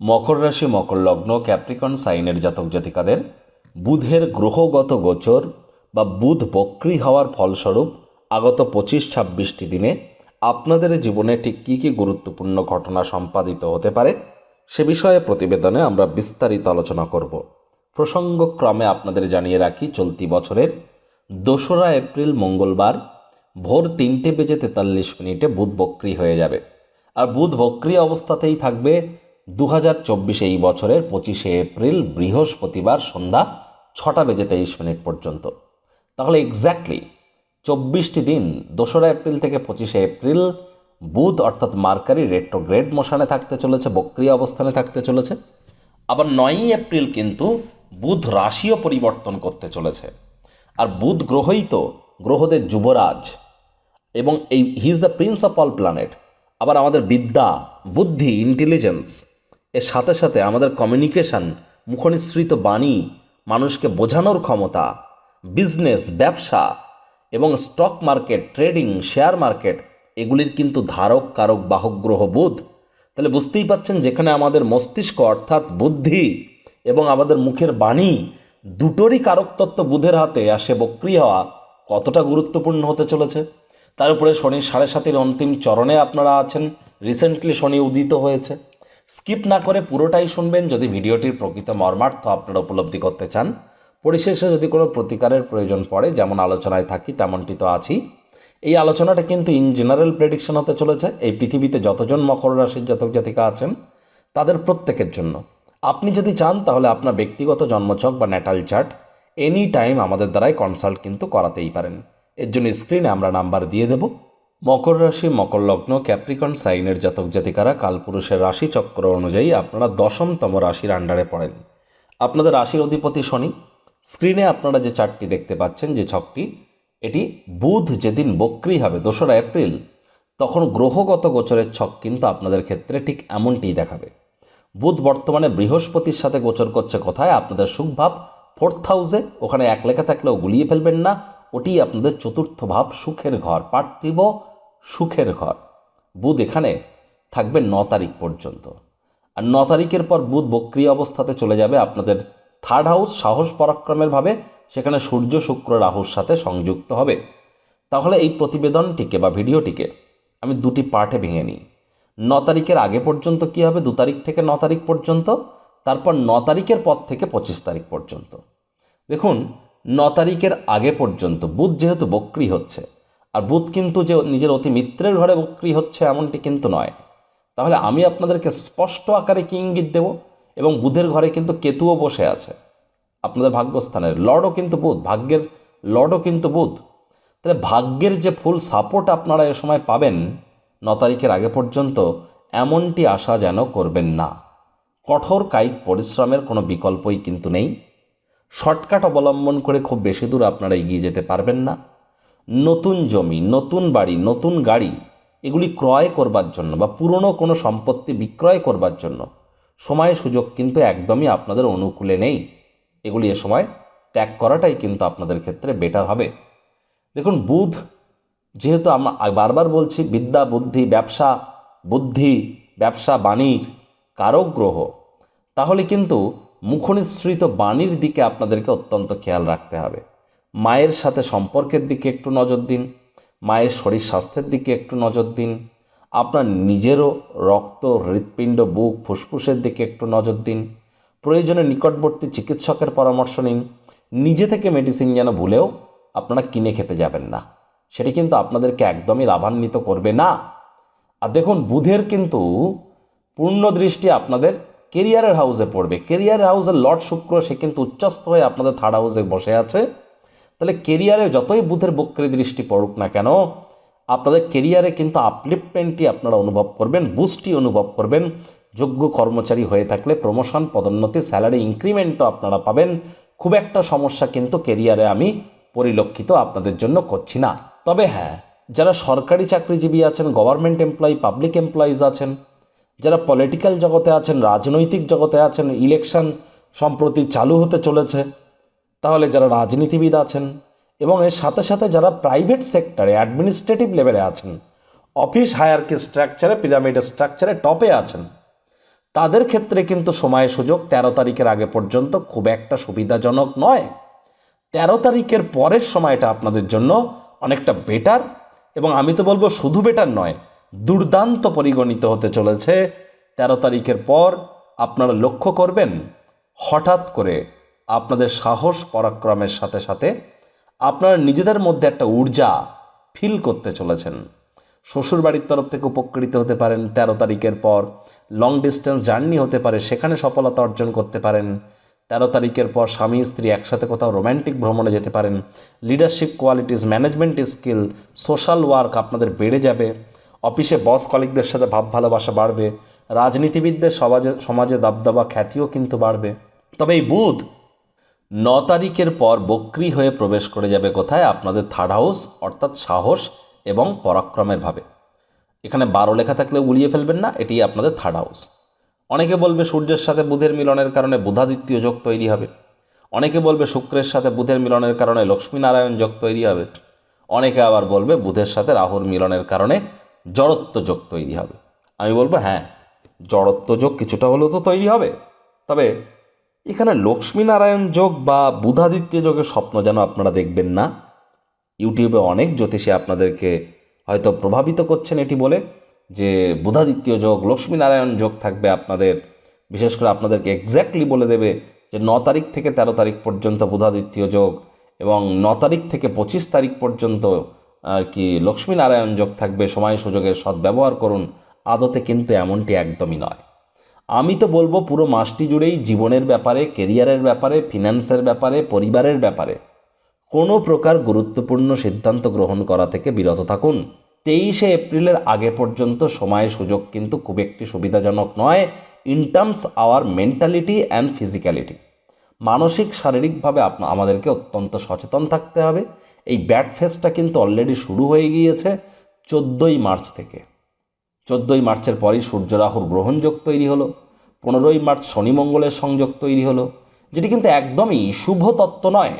মকর রাশি, মকর লগ্ন, ক্যাপ্রিকন, সাইনের জাতক জাতিকাদের বুধের গ্রহগত গোচর বা বুধ বক্রি হওয়ার ফলস্বরূপ আগত পঁচিশ ছাব্বিশটি দিনে আপনাদের জীবনে ঠিক কী কী গুরুত্বপূর্ণ ঘটনা সম্পাদিত হতে পারে সে বিষয়ে প্রতিবেদনে আমরা বিস্তারিত আলোচনা করব। প্রসঙ্গক্রমে আপনাদের জানিয়ে রাখি, চলতি বছরের দোসরা এপ্রিল মঙ্গলবার ভোর তিনটে বেজে তেতাল্লিশ মিনিটে বুধ বক্রি হয়ে যাবে। আর বুধ বক্রি অবস্থাতেই থাকবে দু হাজার চব্বিশে এই বছরের পঁচিশে এপ্রিল বৃহস্পতিবার সন্ধ্যা ছটা বেজে তেইশ মিনিট পর্যন্ত। তাহলে এক্স্যাক্টলি চব্বিশটি দিন, দোসরা এপ্রিল থেকে পঁচিশে এপ্রিল, বুধ অর্থাৎ মার্কারি রেট্রোগ্রেড মোশানে থাকতে চলেছে, বক্রিয় অবস্থানে থাকতে চলেছে। আবার নয়ই এপ্রিল কিন্তু বুধ রাশিও পরিবর্তন করতে চলেছে। আর বুধ গ্রহই তো গ্রহদের যুবরাজ এবং এই he is the prince of all planet আবার আমাদের বিদ্যা, বুদ্ধি ইন্টেলিজেন্স এর সাথে সাথে আমাদের কমিউনিকেশন মুখনিসৃত বাণী, মানুষকে বোঝানোর ক্ষমতা বিজনেস ব্যবসা এবং stock market trading share market এগুলির কিন্তু ধারক, কারক, বাহক, গ্রহ, বুধ। তাহলে বুঝতেই পাচ্ছেন যেখানে আমাদের মস্তিষ্ক অর্থাৎ বুদ্ধি এবং আমাদের মুখের বাণী দুটোরই কারকতত্ত্ব বুধের হাতে আসে বক্রি হওয়া কতটা গুরুত্বপূর্ণ হতে চলেছে? তার উপরে শনি সাড়ে সাতের অন্তিম চরণে আপনারা আছেন। রিসেন্টলি শনি উদিত হয়েছে। স্কিপ না করে পুরোটাই শুনবেন যদি ভিডিওটির প্রকৃত মর্মার্থ আপনারা উপলব্ধি করতে চান। পরিশেষে যদি কোনো প্রতিকারের প্রয়োজন পড়ে, যেমন আলোচনায় থাকি, তেমনটি তো আছি এই আলোচনাটা কিন্তু ইন জেনারেল প্রেডিকশন হতে চলেছে। এই পৃথিবীতে যতজন মকর রাশির জাতক জাতিকা আছেন, তাদের প্রত্যেকের জন্য। আপনি যদি চান, তাহলে আপনার ব্যক্তিগত জন্মছক বা ন্যাটাল চার্ট এনি টাইম আমাদের দ্বারাই কনসাল্ট কিন্তু করাতেই পারেন। এর জন্য স্ক্রিনে আমরা নাম্বার দিয়ে দেব। মকর রাশি, মকর লগ্ন, ক্যাপ্রিকন, সাইনের জাতক জাতিকারা, কালপুরুষের রাশি চক্র অনুযায়ী আপনারা দশমতম রাশির আন্ডারে পড়েন। আপনাদের রাশির অধিপতি শনি। স্ক্রিনে আপনারা যে চারটি দেখতে পাচ্ছেন, যে ছকটি, এটি বুধ যেদিন বক্রি হবে, দোসরা এপ্রিল, তখন গ্রহগত গোচরের ছক কিন্তু আপনাদের ক্ষেত্রে ঠিক এমনটিই দেখাবে। বুধ বর্তমানে বৃহস্পতির সাথে গোচর করছে কোথায়? আপনাদের সুখভাব ফোর্থ হাউসে, ওখানে এক লেখা থাকলেও গুলিয়ে ফেলবেন না ওটি আপনাদের চতুর্থ ভাব, সুখের ঘর। পার্থিব সুখের ঘর। বুধ এখানে থাকবে ন তারিখ পর্যন্ত। আর ন তারিখের পর বুধ বক্রিয় অবস্থাতে চলে যাবে আপনাদের থার্ড হাউস সাহস পরাক্রমের ভাবে, সেখানে সূর্য, শুক্র, রাহুর সাথে সংযুক্ত হবে। তাহলে এই প্রতিবেদনটিকে বা ভিডিওটিকে আমি দুটি পার্টে ভেঙে নিই। ন তারিখের আগে পর্যন্ত কী হবে? দু তারিখ থেকে ন তারিখ পর্যন্ত, তারপর ন তারিখের পর থেকে পঁচিশ তারিখ পর্যন্ত। দেখুন, ন তারিখের আগে পর্যন্ত বুধ যেহেতু বক্রি হচ্ছে আর বুধ কিন্তু যে নিজের অতি মিত্রের ঘরে বক্রি হচ্ছে এমনটি কিন্তু নয়। তাহলে আমি আপনাদেরকে স্পষ্ট আকারে কি ইঙ্গিত দেব? এবং বুধের ঘরে কিন্তু কেতুও বসে আছে। আপনাদের ভাগ্যস্থানের লর্ডও কিন্তু বুধ, ভাগ্যের লর্ডও কিন্তু বুধ। তাহলে ভাগ্যের যে ফুল সাপোর্ট আপনারা এ সময় পাবেন, ন তারিখের আগে পর্যন্ত এমনটি আশা যেন করবেন না। কঠোর কায়িক পরিশ্রমের কোনো বিকল্পই কিন্তু নেই। শর্টকাট অবলম্বন করে খুব বেশি দূর আপনারা এগিয়ে যেতে পারবেন না। নতুন জমি, নতুন বাড়ি, নতুন গাড়ি, এগুলি ক্রয় করবার জন্য বা পুরনো কোনো সম্পত্তি বিক্রয় করবার জন্য। সময় সুযোগ কিন্তু একদমই আপনাদের অনুকূলে নেই। এগুলি এ সময় ত্যাগ করাটাই কিন্তু আপনাদের ক্ষেত্রে বেটার হবে। দেখুন, বুধ, যেহেতু আমরা বারবার বলছি বিদ্যা, বুদ্ধি, ব্যবসা বুদ্ধি, ব্যবসা, বাণীর কারক গ্রহ, তাহলে কিন্তু মুখনিসৃত বাণীর দিকে আপনাদেরকে অত্যন্ত খেয়াল রাখতে হবে। মায়ের সাথে সম্পর্কের দিকে একটু নজর দিন, মায়ের শরীর স্বাস্থ্যের দিকে একটু নজর দিন, আপনার নিজেরও রক্ত, হৃৎপিণ্ড, বুক, ফুসফুসের দিকে একটু নজর দিন, প্রয়োজনে নিকটবর্তী চিকিৎসকের পরামর্শ নিন, নিজে থেকে মেডিসিন যেন ভুলেও আপনারা কিনে খেতে যাবেন না। সেটি কিন্তু আপনাদেরকে একদমই লাভান্বিত করবে না। আর দেখুন, বুধের কিন্তু পূর্ণ দৃষ্টি আপনাদের কেরিয়ারের হাউসে পড়বে। কেরিয়ারের হাউসের লর্ড শুক্র, সে কিন্তু উচ্চস্থ হয়ে আপনাদের থার্ড হাউসে বসে আছে। তাহলে কেরিয়ারে যতই বুধের বক্রি দৃষ্টি পড়ুক না কেন, আপনাদের কেরিয়ারে কিন্তু আপলিফমেন্টই আপনারা অনুভব করবেন বুস্টই অনুভব করবেন। যোগ্য কর্মচারী হয়ে থাকলে প্রমোশন পদোন্নতি স্যালারি ইনক্রিমেন্টও আপনারা পাবেন। খুব একটা সমস্যা কিন্তু কেরিয়ারে আমি পরিলক্ষিত আপনাদের জন্য করছি না। তবে হ্যাঁ যারা সরকারি চাকরিজীবী আছেন গভর্নমেন্ট এমপ্লয়ি পাবলিক এমপ্লয়িজ আছেন, যারা পলিটিক্যাল জগতে আছেন, রাজনৈতিক জগতে আছেন ইলেকশন সম্প্রতি চালু হতে চলেছে তাহলে যারা রাজনীতিবিদ আছেন এবং এর সাথে সাথে যারা প্রাইভেট সেক্টরে অ্যাডমিনিস্ট্রেটিভ লেভেলে আছেন অফিস হায়ারকি স্ট্রাকচারে পিরামিড স্ট্রাকচারে টপে আছেন, তাদের ক্ষেত্রে কিন্তু সময় সুযোগ তেরো তারিখের আগে পর্যন্ত খুব একটা সুবিধাজনক নয়। তেরো তারিখের পরের সময়টা আপনাদের জন্য অনেকটা বেটার এবং আমি তো বলব শুধু বেটার নয়, দুর্দান্ত পরিগণিত হতে চলেছে। তেরো তারিখের পর আপনারা লক্ষ্য করবেন, হঠাৎ করে আপনাদের সাহস পরাক্রমের সাথে সাথে আপনারা নিজেদের মধ্যে একটা ঊর্জা ফিল করতে চলেছেন। শ্বশুরবাড়ির তরফ থেকে উপকৃত হতে পারেন, তেরো তারিখের পর লং ডিস্টেন্স জার্নি হতে পারে, সেখানে সফলতা অর্জন করতে পারেন। তেরো তারিখের পর স্বামী, স্ত্রী একসাথে কোথাও রোম্যান্টিক ভ্রমণে যেতে পারেন। Leadership qualities management skill social work আপনাদের বেড়ে যাবে। অফিসে বস কলিগদের সাথে ভাব ভালোবাসা বাড়বে। রাজনীতিবিদদের সমাজে সমাজে দাবদাবা খ্যাতিও কিন্তু বাড়বে। তবে এই বুধ ন তারিখের পর বক্রি হয়ে প্রবেশ করে যাবে কোথায়? আপনাদের থার্ড হাউস অর্থাৎ সাহস এবং পরাক্রমের ভাবে। এখানে বারো লেখা থাকলে উড়িয়ে ফেলবেন না, এটি আপনাদের থার্ড হাউস অনেকে বলবে সূর্যের সাথে বুধের মিলনের কারণে বুধাদিত্য যোগ তৈরি হবে। অনেকে বলবে শুক্রের সাথে বুধের মিলনের কারণে লক্ষ্মীনারায়ণ যোগ তৈরি হবে। অনেকে আবার বলবে বুধের সাথে রাহুর মিলনের কারণে জড়ত্ব যোগ তৈরি হবে। আমি বলব হ্যাঁ জড়ত্ব যোগ কিছুটা হলেও তো তৈরি হবে। তবে এখানে লক্ষ্মীনারায়ণ যোগ বা বুধাদিত্য যোগের স্বপ্ন যেন আপনারা দেখবেন না। ইউটিউবে অনেক জ্যোতিষী আপনাদেরকে হয়তো প্রভাবিত করছেন এটি বলে যে বুধাদিত্য যোগ, লক্ষ্মীনারায়ণ যোগ থাকবে আপনাদের। বিশেষ করে আপনাদেরকে এক্স্যাক্টলি বলে দেবে যে ন তারিখ থেকে তেরো তারিখ পর্যন্ত বুধাদিত্য যোগ এবং ন তারিখ থেকে পঁচিশ তারিখ পর্যন্ত আর কি লক্ষ্মীনারায়ণ যোগ থাকবে। সময় সুযোগের সদ্ব্যবহার করুন। আদতে কিন্তু এমনটি একদমই নয়। আমি তো বলব পুরো মাসটি জুড়েই জীবনের ব্যাপারে কেরিয়ারের ব্যাপারে ফিনান্সের ব্যাপারে, পরিবারের ব্যাপারে। কোনো প্রকার গুরুত্বপূর্ণ সিদ্ধান্ত গ্রহণ করা থেকে বিরত থাকুন। তেইশে এপ্রিলের আগে পর্যন্ত সময় সুযোগ কিন্তু খুব একটি সুবিধাজনক নয় in terms our mentality and physicality মানসিক, শারীরিকভাবে আপনা, আমাদেরকে অত্যন্ত সচেতন থাকতে হবে। এই ব্যাড ফেসটা কিন্তু অলরেডি শুরু হয়ে গিয়েছে চোদ্দোই মার্চ থেকে। চোদ্দোই মার্চের পরই সূর্য রাহুর গ্রহণযোগ তৈরি হলো, পনেরোই মার্চ শনি মঙ্গলের সংযোগ তৈরি হলো, যেটি কিন্তু একদমই শুভ তত্ত্ব নয়।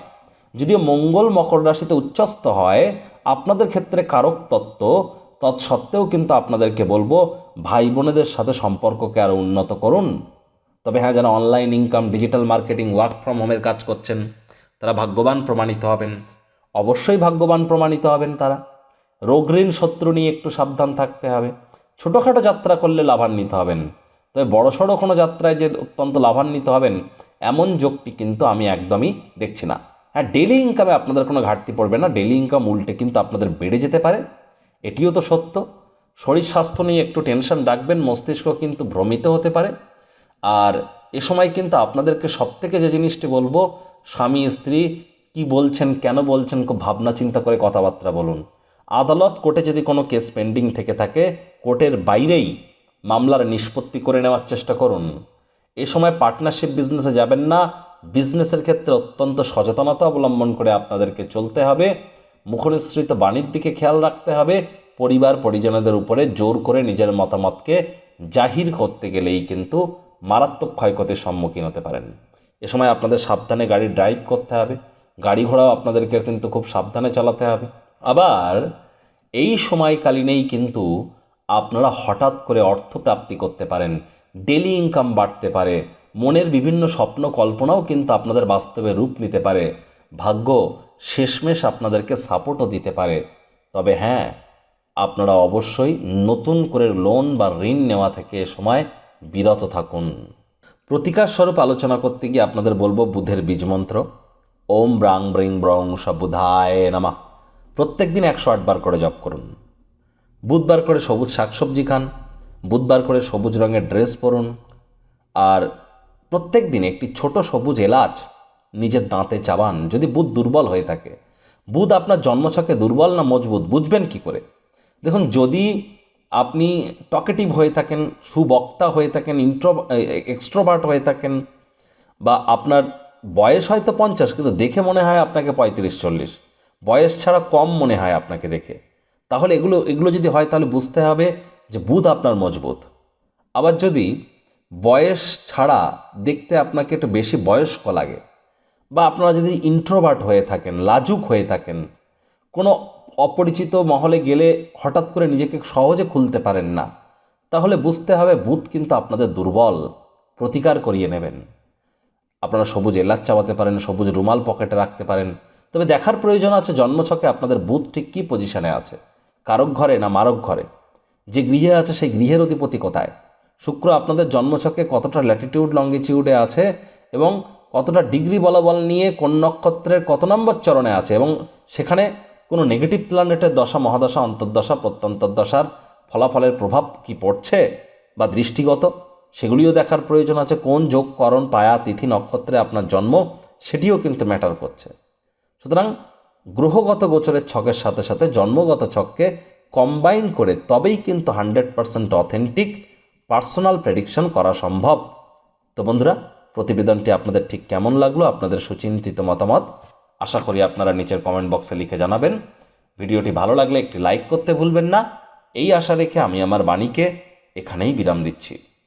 যদিও মঙ্গল মকর রাশিতে উচ্চস্থ হয়, আপনাদের ক্ষেত্রে কারক তত্ত্ব, তৎসত্ত্বেও কিন্তু আপনাদেরকে বলব ভাই বোনেদের সাথে সম্পর্ককে আরও উন্নত করুন। তবে হ্যাঁ যারা online income digital marketing work from হোমের কাজ করছেন, তারা ভাগ্যবান প্রমাণিত হবেন। অবশ্যই ভাগ্যবান প্রমাণিত হবেন তারা। রোগ ঋণ শত্রু নিয়ে একটু সাবধান থাকতে হবে। ছোটোখাটো যাত্রা করলে লাভান্বিত হবেন। তবে বড়সড় কোনো যাত্রায় যে অত্যন্ত লাভান্বিত হবেন, এমন যোগটি কিন্তু আমি একদমই দেখছি না। হ্যাঁ ডেলি ইনকামে আপনাদের কোনো ঘাটতি পড়বে না। ডেলি ইনকাম উল্টে কিন্তু আপনাদের বেড়ে যেতে পারে। এটিও তো সত্য। শরীর স্বাস্থ্য নিয়ে একটু টেনশন রাখবেন, মস্তিষ্ক কিন্তু ভ্রমিত হতে পারে। আর এ সময় কিন্তু আপনাদেরকে সব থেকে যে জিনিসটি বলব, স্বামী, স্ত্রী, কি বলছেন, কেন বলছেন, খুব ভাবনা চিন্তা করে কথাবার্তা বলুন। আদালত কোর্টে যদি কোনো কেস পেন্ডিং থেকে থাকে, কোর্টের বাইরেই মামলার নিষ্পত্তি করে নেওয়ার চেষ্টা করুন। এ সময় পার্টনারশিপ বিজনেসে যাবেন না। বিজনেসের ক্ষেত্রে অত্যন্ত সচেতনতা অবলম্বন করে আপনাদেরকে চলতে হবে। মুখনিসৃত বাণীর দিকে খেয়াল রাখতে হবে। পরিবার, পরিজনদের উপরে জোর করে নিজের মতামতকে জাহির করতে গেলেই কিন্তু মারাত্মক ক্ষয়ক্ষতির সম্মুখীন হতে পারেন। এ সময় আপনাদের সাবধানে গাড়ি ড্রাইভ করতে হবে। গাড়ি ঘোড়াও আপনাদেরকে কিন্তু খুব সাবধানে চালাতে হবে। আবার এই সময়কালীনেই কিন্তু আপনারা হঠাৎ করে অর্থ প্রাপ্তি করতে পারেন ডেলি ইনকাম বাড়তে পারে, মনের বিভিন্ন স্বপ্ন কল্পনাও কিন্তু আপনাদের বাস্তবে রূপ নিতে পারে, ভাগ্য শেষমেশ আপনাদেরকে সাপোর্টও দিতে পারে। তবে হ্যাঁ আপনারা অবশ্যই নতুন করে লোন বা ঋণ নেওয়া থেকে সময় বিরত থাকুন। প্রতিকার স্বরূপ আলোচনা করতে গিয়ে আপনাদের বলব বুধের বীজমন্ত্র ওম ব্রাং ব্রিং ব্রং সবুধায় নামা। প্রত্যেক দিন একশো আটবার করে জপ করুন। বুধবার করে সবুজ শাকসবজি খান, বুধবার করে সবুজ রঙের ড্রেস পরুন, আর প্রত্যেক দিন একটি ছোট সবুজ এলাচ নিজের দাঁতে চাবান, যদি বুধ দুর্বল হয়ে থাকে। বুধ আপনার জন্মছকে দুর্বল না মজবুত, বুঝবেন কি করে? দেখুন, যদি আপনি টকেটিভ হয়ে থাকেন, সুবক্তা হয়ে থাকেন, ইন্ট্রো, এক্সট্রোভার্ট হয়ে থাকেন, বা আপনার বয়স হয়তো পঞ্চাশ, কিন্তু দেখে মনে হয় আপনাকে পঁয়ত্রিশ, চল্লিশ। বয়স ছাড়া কম মনে হয় আপনাকে দেখে। তাহলে এগুলো এগুলো যদি হয় তাহলে বুঝতে হবে যে বুধ আপনার মজবুত। আবার যদি বয়স ছাড়া দেখতে আপনাকে একটু বেশি বয়স্ক লাগে বা আপনারা যদি ইন্ট্রোভার্ট হয়ে থাকেন, লাজুক হয়ে থাকেন, কোনো অপরিচিত মহলে গেলে হঠাৎ করে নিজেকে সহজে খুলতে পারেন না, তাহলে বুঝতে হবে বুধ কিন্তু আপনাদের দুর্বল, প্রতিকার করিয়ে নেবেন। আপনারা সবুজ এলাচ চাবাতে পারেন, সবুজ রুমাল পকেটে রাখতে পারেন তবে দেখার প্রয়োজন আছে জন্মছকে আপনাদের বুধ ঠিক কী পজিশনে আছে, কারক ঘরে না মারক ঘরে? যে গৃহে আছে সেই গৃহের অধিপতি কোথায়? শুক্র আপনাদের জন্মছকে কতটা ল্যাটিটিউড লঙ্গিটিউডে আছে এবং কতটা ডিগ্রি বলবল নিয়ে কোন নক্ষত্রের কত নম্বর চরণে আছে এবং সেখানে কোনো নেগেটিভ প্ল্যানেটের দশা, মহাদশা, অন্তর্দশা, প্রত্যন্তর্দশার ফলাফলের প্রভাব কি পড়ছে বা দৃষ্টিগত? সেগুলিও দেখার প্রয়োজন আছে। কোন যোগ, করণ, পায়া, তিথি, নক্ষত্রে আপনার জন্ম, সেটিও কিন্তু ম্যাটার করছে। সুতরাং গ্রহগত গোচরের ছকের সাথে সাথে জন্মগত ছককে কম্বাইন করে তবেই কিন্তু hundred percent authentic personal prediction করা সম্ভব। তো বন্ধুরা, প্রতিবেদনটি আপনাদের ঠিক কেমন লাগল, আপনাদের সুচিন্তিত মতামত, আশা করি আপনারা নিচের কমেন্ট বক্সে লিখে জানাবেন। ভিডিওটি ভালো লাগলে একটি লাইক করতে ভুলবেন না। এই আশা রেখে আমি আমার বাণীকে এখানেই বিরাম দিচ্ছি।